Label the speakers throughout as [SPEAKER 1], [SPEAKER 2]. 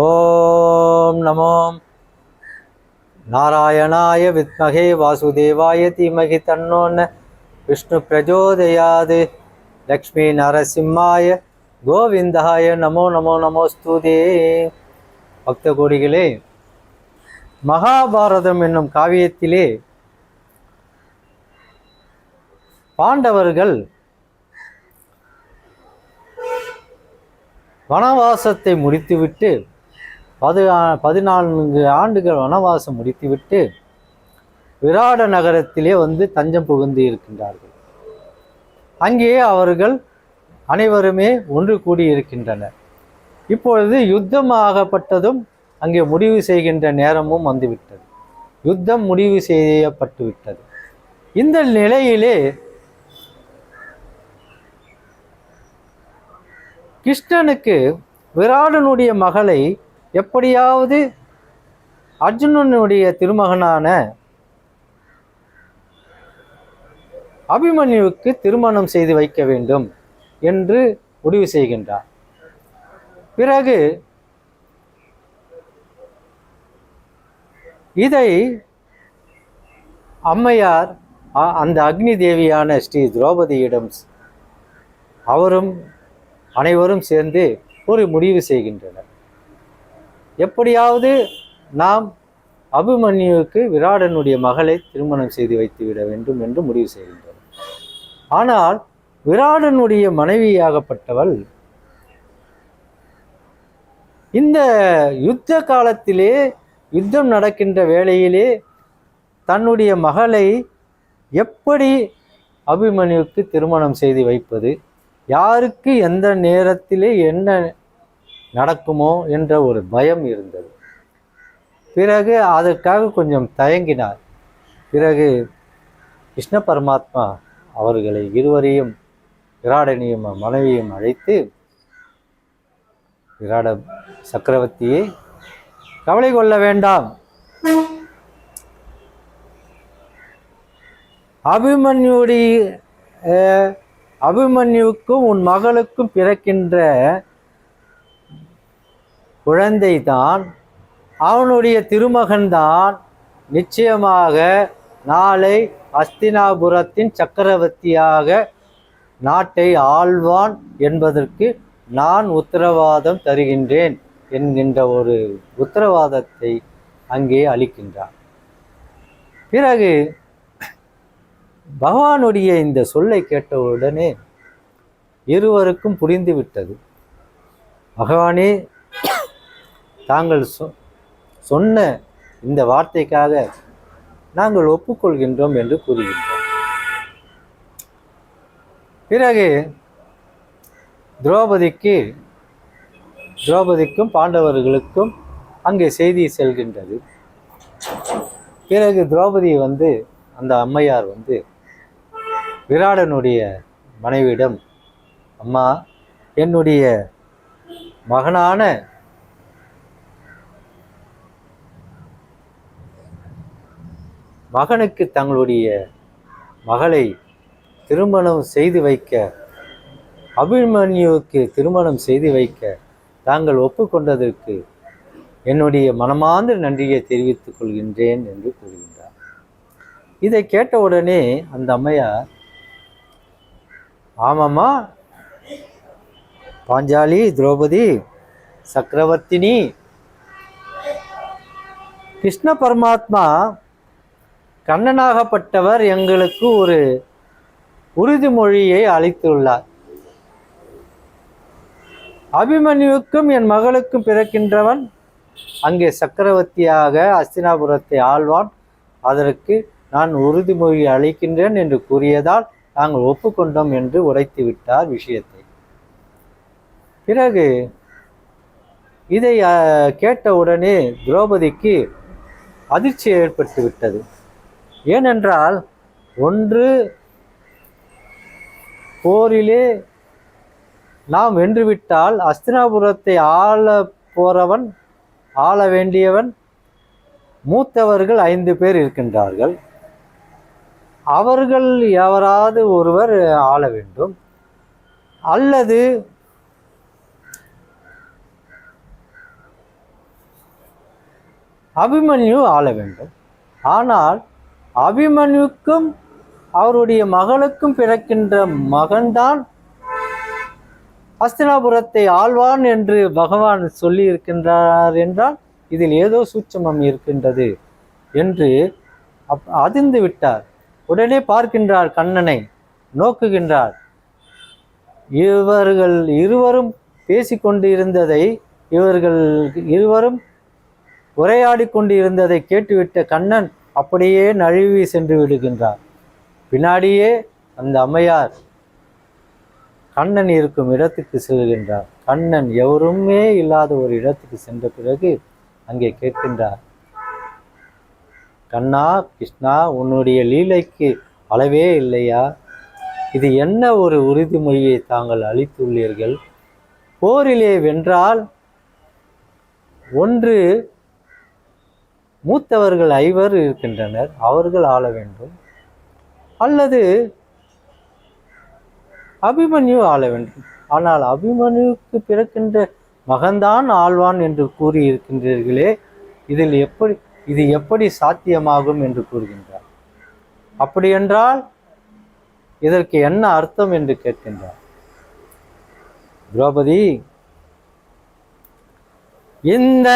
[SPEAKER 1] ஓம் நமோ. நாராயணாய வித்மகே வாசுதேவாய தீமகி தன்னோன்ன. விஷ்ணு பிரஜோதயாது. லக்ஷ்மி நரசிம்மாய கோவிந்தாய நமோ நமோ நமோஸ்துதே பக்த கோடிகளே மகாபாரதம் என்னும் காவியத்திலே பாண்டவர்கள் வனவாசத்தை முடித்துவிட்டு பது பதினான்கு ஆண்டுகள் வனவாசம் முடித்துவிட்டு விராட நகரத்திலே வந்து தஞ்சம் புகுந்து இருக்கின்றார்கள். அங்கே அவர்கள் அனைவருமே ஒன்று கூடி இருக்கின்றனர். இப்பொழுது யுத்தம் ஆகப்பட்டதும் அங்கே முடிவு செய்கின்ற நேரமும் வந்துவிட்டது. யுத்தம் முடிவு செய்யப்பட்டு விட்டது இந்த நிலையிலே கிருஷ்ணனுக்கு விராடனுடைய மகளை எப்படியாவது அர்ஜுனனுடைய திருமகனான அபிமன்யுவுக்கு திருமணம் செய்து வைக்க வேண்டும் என்று முடிவு செய்கின்றார். பிறகு இதை அம்மையார் அ- அந்த அக்னி தேவியான ஸ்ரீ திரௌபதியிடம் அவரும் அனைவரும் சேர்ந்து ஒரு முடிவு செய்கின்றனர். எப்படியாவது நாம் அபிமன்யுவுக்கு விராடனுடைய மகளை திருமணம் செய்து வைத்து விட வேண்டும் என்று முடிவு செய்கின்றனர் ஆனால் விராடனுடைய மனைவியாகப்பட்டவள் இந்த யுத்த காலத்திலே யுத்தம் நடக்கின்ற வேளையிலே தன்னுடைய மகளை எப்படி அபிமன்யுவுக்கு திருமணம் செய்து வைப்பது? யாருக்கு எந்த நேரத்திலே என்ன நடக்குமோ என்ற ஒரு பயம் இருந்தது. பிறகு அதற்காக கொஞ்சம் தயங்கினார். பிறகு கிருஷ்ண பரமாத்மா அவர்களை இருவரையும் விராடனையும் மனைவியும் அழைத்து விராட சக்கரவர்த்தியை கவலை கொள்ள வேண்டாம். அபிமன்யுடைய அபிமன்யுவுக்கும் உன் மகளுக்கும் பிறக்கின்ற குழந்தைதான் அவனுடைய திருமகன்தான் நிச்சயமாக நாளை அஸ்தினாபுரத்தின் சக்கரவர்த்தியாக நாட்டை ஆழ்வான் என்பதற்கு நான் உத்தரவாதம் தருகின்றேன் என்கின்ற ஒரு உத்தரவாதத்தை அங்கே அளிக்கின்றார் பிறகு பகவானுடைய இந்த சொல்லை கேட்டவுடனே இருவருக்கும் புரிந்துவிட்டது. பகவானே தாங்கள் சொ- சொன்ன இந்த வார்த்தைக்காக நாங்கள் ஒப்புக்கொள்கின்றோம் என்று கூறுகின்றோம். பிறகு திரௌபதிக்கு திரௌபதிக்கும் பாண்டவர்களுக்கும் அங்கே செய்தி செல்கின்றது. பிறகு திரௌபதி வந்து அந்த அம்மையார் வந்து விராடனுடைய மனைவியிடம் அம்மா என்னுடைய மகனான மகனுக்கு தங்களுடைய மகளை திருமணம் செய்து வைக்க அபிமன்யுவுக்கு திருமணம் செய்து வைக்க தாங்கள் ஒப்புக்கொண்டதற்கு என்னுடைய மனமார்ந்த நன்றியை தெரிவித்துக் கொள்கின்றேன் என்று கூறுகின்றார். இதை கேட்டவுடனே அந்த அம்மையார் ஆமாம்மா பாஞ்சாலி திரௌபதி சக்கரவர்த்தினி கிருஷ்ண பரமாத்மா கண்ணனாகப்பட்டவர் எங்களுக்கு ஒரு உறுதிமொழியை அளித்துள்ளார். அபிமன்யுவுக்கும் என் மகளுக்கும் பிறக்கின்றவன் அங்கே சக்கரவர்த்தியாக அஸ்தினாபுரத்தை ஆழ்வான் அதற்கு நான் உறுதிமொழி அளிக்கின்றேன் என்று கூறியதால் நாங்கள் ஒப்புக்கொண்டோம் என்று உரைத்து விட்டார் விஷயத்தை. பிறகு இதை கேட்டவுடனே திரௌபதிக்கு அதிர்ச்சி ஏற்பட்டு விட்டது ஏனென்றால் ஒன்று போரிலே நாம் வென்றுவிட்டால் அஸ்தினாபுரத்தை ஆள போறவன் ஆள வேண்டியவன் மூத்தவர்கள் ஐந்து பேர் இருக்கின்றார்கள். அவர்கள் எவராது ஒருவர் ஆள வேண்டும். அல்லது அபிமன்யு ஆள வேண்டும். ஆனால் அபிமன்யுக்கும் அவருடைய மகளுக்கும் பிறக்கின்ற மகன்தான் ஹஸ்தினாபுரத்தை ஆழ்வான் என்று பகவான் சொல்லி இருக்கின்றார் என்றால் இதில் ஏதோ சூட்சமம் இருக்கின்றது என்று அப் அதிர்ந்து விட்டார். உடனே பார்க்கின்றார் கண்ணனை நோக்குகின்றார். இவர்கள் இருவரும் பேசிக்கொண்டு இருந்ததை இவர்கள் இருவரும் உரையாடி கொண்டு இருந்ததை கேட்டுவிட்ட கண்ணன் அப்படியே நழுவி சென்று விடுகின்றார். பின்னாடியே அந்த அம்மையார் கண்ணன் இருக்கும் இடத்துக்கு செல்கின்றார். கண்ணன் எவருமே இல்லாத ஒரு இடத்துக்கு சென்ற பிறகு அங்கே கேட்கின்றார். கண்ணா கிருஷ்ணா உன்னுடைய லீலைக்கு அளவே இல்லையா? இது என்ன ஒரு உறுதிமொழியை தாங்கள் அளித்துள்ளீர்கள்? போரிலே வென்றால் ஒன்று மூத்தவர்கள் ஐவர் இருக்கின்றனர் அவர்கள் ஆள வேண்டும். அல்லது அபிமன்யு ஆள வேண்டும். ஆனால் அபிமன்யுக்கு பிறக்கின்ற மகன்தான் ஆழ்வான் என்று கூறியிருக்கின்றீர்களே இதில் எப்படி இது எப்படி சாத்தியமாகும் என்று கூறுகின்றார். அப்படியென்றால் இதற்கு என்ன அர்த்தம் என்று கேட்கின்றார். திரௌபதி இந்த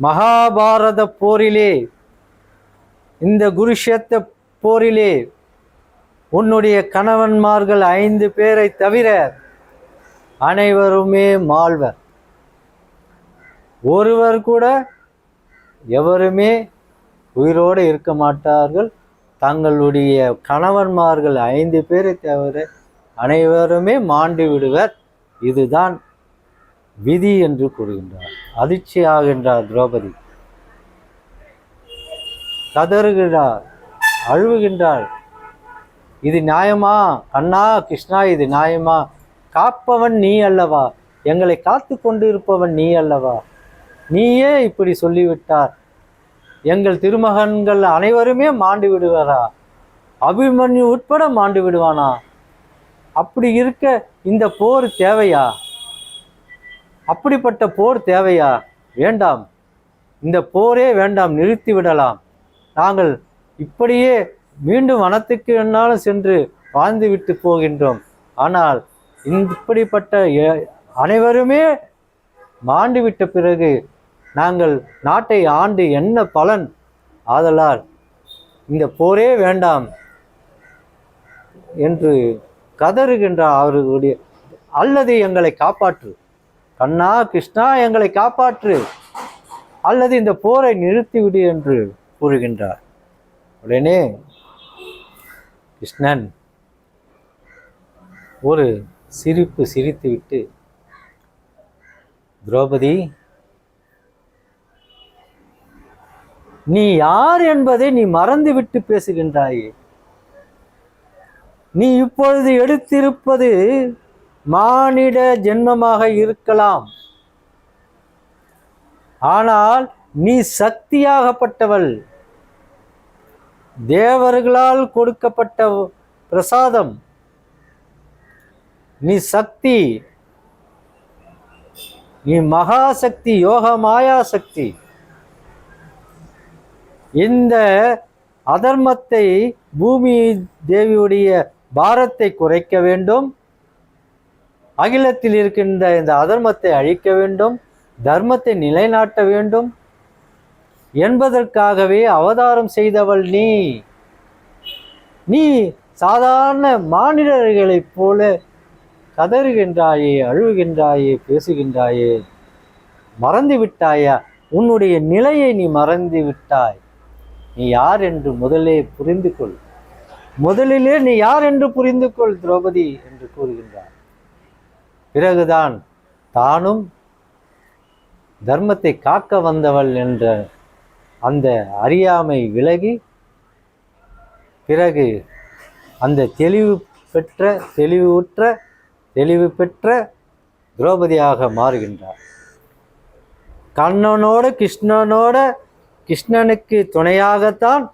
[SPEAKER 1] மகாபாரத போரிலே இந்த குருஷேத்த போரிலே உன்னுடைய கணவன்மார்கள் ஐந்து பேரை தவிர அனைவருமே மாழ்வர் ஒருவர் கூட எவருமே உயிரோடு இருக்க மாட்டார்கள். தங்களுடைய கணவன்மார்கள் ஐந்து பேரை தவிர அனைவருமே மாண்டு விடுவர். இதுதான் விதி என்று கூறுகின்றார். அதிர்ச்சி ஆகின்றார் திரௌபதி. கதறுகிறார் அழுவுகின்றார். இது நியாயமா? அண்ணா கிருஷ்ணா இது நியாயமா? காப்பவன் நீ அல்லவா? எங்களை காத்து கொண்டு இருப்பவன் நீ அல்லவா? நீயே இப்படி சொல்லிவிட்டார். எங்கள் திருமகன்கள் அனைவருமே மாண்டு விடுவாரா? அபிமன்யு உட்பட மாண்டு விடுவானா? அப்படி இருக்க இந்த போர் தேவையா? அப்படிப்பட்ட போர் தேவையா? வேண்டாம். இந்த போரே வேண்டாம் நிறுத்தி விடலாம். நாங்கள் இப்படியே மீண்டும் வனத்துக்கு என்னாலும் சென்று வாழ்ந்து விட்டு போகின்றோம். ஆனால் இப்படிப்பட்ட அனைவருமே மாண்டு விட்ட பிறகு நாங்கள் நாட்டை ஆண்டு என்ன பலன்? ஆதலால் இந்த போரே வேண்டாம் என்று கதறுகின்றார் அவர்களுடைய அல்லது எங்களை காப்பாற்று. கண்ணா கிருஷ்ணா எங்களை காப்பாற்று. அல்லது இந்த போரை நிறுத்திவிடு என்று கூறுகின்றார். உடனே கிருஷ்ணன் ஒரு சிரிப்பு சிரித்துவிட்டு திரௌபதி நீ யார் என்பதை நீ மறந்துவிட்டு பேசுகின்றாயே. நீ இப்பொழுது எடுத்திருப்பது மானிட ஜென்மமாக இருக்கலாம். ஆனால் நீ சக்தியாகப்பட்டவள். தேவர்களால் கொடுக்கப்பட்ட பிரசாதம். நீ சக்தி. நீ மகாசக்தி யோக மாயா சக்தி இந்த அதர்மத்தை பூமி தேவியுடைய பாரத்தை குறைக்க வேண்டும். அகிலத்தில் இருக்கின்ற இந்த அதர்மத்தை அழிக்க வேண்டும் தர்மத்தை நிலைநாட்ட வேண்டும். என்பதற்காகவே அவதாரம் செய்தவள் நீ. நீ சாதாரண மானிடர்களைப் போல கதறுகின்றாயே அழுகின்றாயே பேசுகின்றாயே. மறந்து விட்டாயா உன்னுடைய நிலையை நீ மறந்து விட்டாய் நீ யார் என்று முதலே புரிந்து கொள் முதலிலே நீ யார் என்று புரிந்து கொள் திரௌபதி என்று கூறுகின்றார் பிறகுதான் தானும் தர்மத்தை காக்க வந்தவள் என்ற அந்த அறியாமை விலகி பிறகு அந்த தெளிவு பெற்ற தெளிவுற்ற தெளிவு பெற்ற திரௌபதியாக மாறுகின்றார். கண்ணனோட கிருஷ்ணனோட கிருஷ்ணனுக்கு துணையாகத்தான்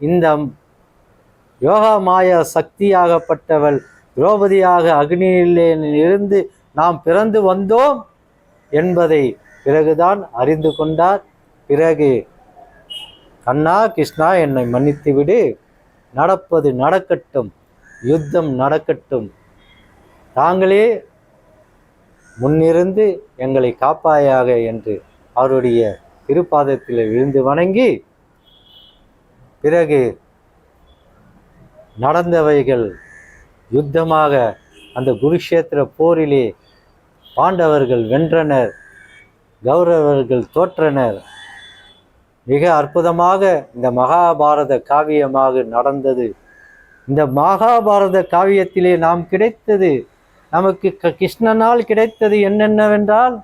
[SPEAKER 1] இந்த யோகா மாய சக்தியாகப்பட்டவள் திரௌபதியாக அக்னியிலே இருந்து நாம் பிறந்து வந்தோம் என்பதை பிறகுதான் அறிந்து கொண்டார். பிறகு கண்ணா கிருஷ்ணா என்னை மன்னித்துவிடு நடப்பது நடக்கட்டும். யுத்தம் நடக்கட்டும். தாங்களே முன்னிருந்து எங்களை காப்பாயாக என்று அவருடைய திருப்பாதத்தில் விழுந்து வணங்கி பிறகு நடந்தவைகள் யுத்தமாக அந்த குருஷேத்திர போரிலே பாண்டவர்கள் வென்றனர் கௌரவர்கள் தோற்றனர். மிக அற்புதமாக இந்த மகாபாரத காவியமாக நடந்தது. இந்த மகாபாரத காவியத்திலே நாம் கிடைத்தது நமக்கு க- கிருஷ்ணனால் கிடைத்தது என்னென்னவென்றால்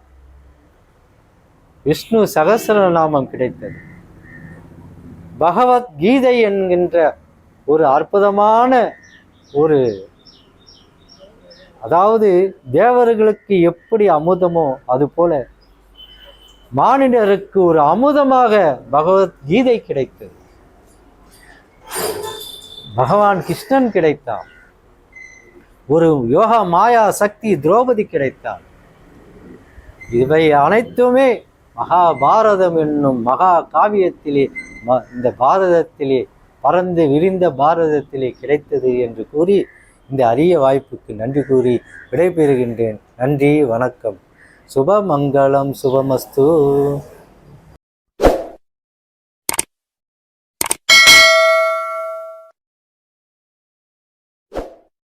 [SPEAKER 1] விஷ்ணு சகஸ்ரநாமம் கிடைத்தது. பகவத் கீதை என்கின்ற ஒரு அற்புதமான ஒரு அதாவது தேவர்களுக்கு எப்படி அமுதமோ அது போல மானிடருக்கு ஒரு அமுதமாக பகவத் கீதை கிடைத்தது. பகவான் கிருஷ்ணன் கிடைத்தான். ஒரு யோகா மாயா சக்தி திரௌபதி கிடைத்தாள் இவை அனைத்துமே மகாபாரதம் என்னும் மகா காவியத்திலே ம- இந்த பாரதத்திலே பறந்து விரிந்த பாரதத்திலே கிடைத்தது என்று கூறி இந்த அரிய வாய்ப்புக்கு நன்றி கூறி விடைபெறுகின்றேன். நன்றி வணக்கம். சுபமங்கலம் சுபமஸ்து.